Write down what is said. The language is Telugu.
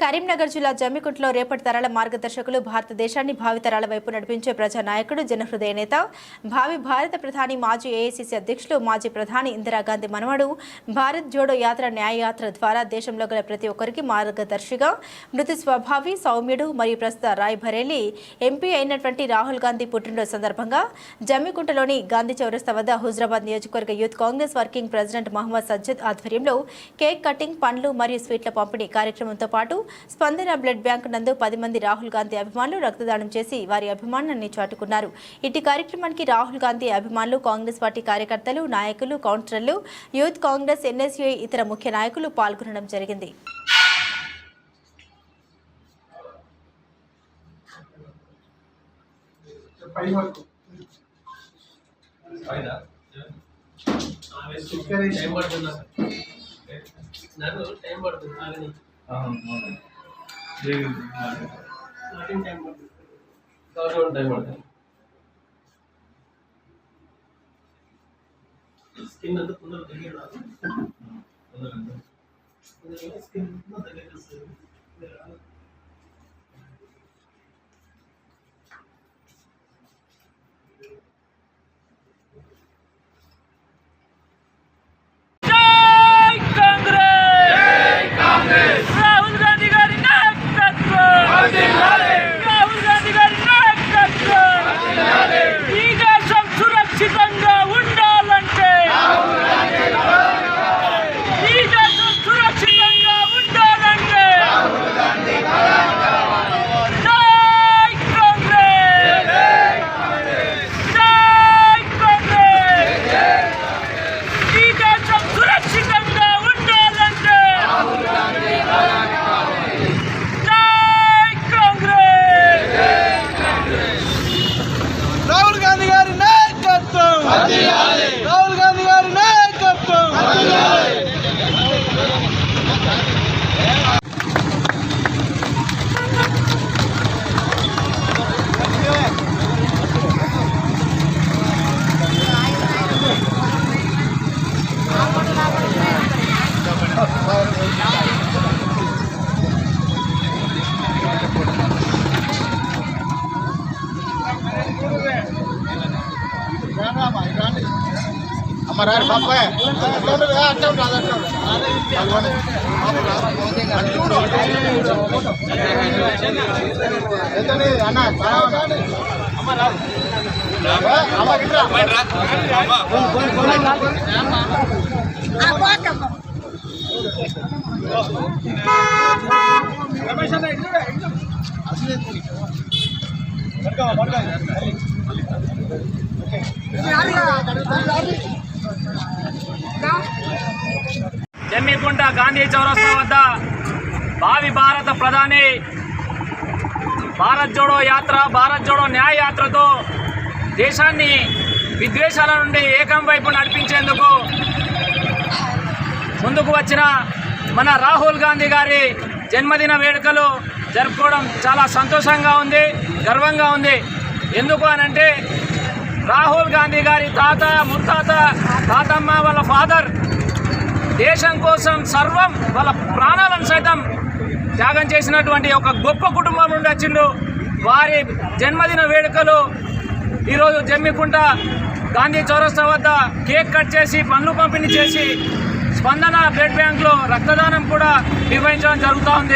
కరీంనగర్ జిల్లా జమ్మికుంటలో రేపటి తరాల మార్గదర్శకులు భారతదేశాన్ని భావితరాల వైపు నడిపించే ప్రజానాయకుడు జనహృదయ నేత భావి భారత ప్రధాని మాజీ ఏఐసిసి అధ్యక్షులు మాజీ ప్రధాని ఇందిరాగాంధీ మనవడు భారత్ జోడో యాత్ర న్యాయయాత్ర ద్వారా దేశంలో గల ప్రతి ఒక్కరికి మార్గదర్శిగా మృతి స్వభావి సౌమ్యుడు మరియు ప్రస్తుత రాయ్బరేలీ ఎంపీ అయినటువంటి రాహుల్ గాంధీ పుట్టినరోజు సందర్భంగా జమ్మికుంటలోని గాంధీ చౌరస్తా వద్ద హుజరాబాద్ నియోజకవర్గ youth Congress working president Mohammed Sajjad ఆధ్వర్యంలో కేక్ కటింగ్ పండ్లు మరియు స్వీట్ల పంపిణీ కార్యక్రమంతో పాటు స్పందన బ్లడ్ బ్యాంక్ నందు పది మంది రాహుల్ గాంధీ అభిమానులు రక్తదానం చేసి వారి అభిమానాన్ని చాటుకున్నారు. ఇటు కార్యక్రమానికి రాహుల్ గాంధీ అభిమానులు కాంగ్రెస్ పార్టీ కార్యకర్తలు నాయకులు కౌన్సిలర్లు యూత్ కాంగ్రెస్ ఎన్ఎస్యుఐ ఇతర ముఖ్య నాయకులు పాల్గొనడం జరిగింది. టైం పడుతుంది నాకు టైం పడుతుంది టైం పడుతుంది గవర్నమెంట్ టైం పడుతుంది స్కిన్ అంతా తొందరగా దగ్గర రాదు స్కిన్ దగ్గర వస్తుంది అమ్మరారు బాబాయ్ అట్లా ఉంటుంది అన్న రమేష్ అన్న జమ్మికుంట గాంధీ చౌరస్తా వద్ద భావి భారత ప్రధాని భారత్ జోడో యాత్ర భారత్ జోడో న్యాయ యాత్రతో దేశాన్ని విద్వేషాల నుండి ఏకం వైపు నడిపించేందుకు ముందుకు వచ్చిన మన రాహుల్ గాంధీ గారి జన్మదిన వేడుకలు జరుపుకోవడం చాలా సంతోషంగా ఉంది గర్వంగా ఉంది. ఎందుకు అనంటే రాహుల్ గాంధీ గారి తాత ముత్తాత తాతమ్మ వాళ్ళ ఫాదర్ దేశం కోసం సర్వం వాళ్ళ ప్రాణాలను సైతం త్యాగం చేసినటువంటి ఒక గొప్ప కుటుంబం నుండి వచ్చిండు. వారి జన్మదిన వేడుకలు ఈరోజు జమ్మికుంట గాంధీ చౌరస్తా వద్ద కేక్ కట్ చేసి పండ్లు పంపిణీ చేసి స్పందన బ్లడ్ బ్యాంక్లో రక్తదానం కూడా నిర్వహించడం జరుగుతూ ఉంది.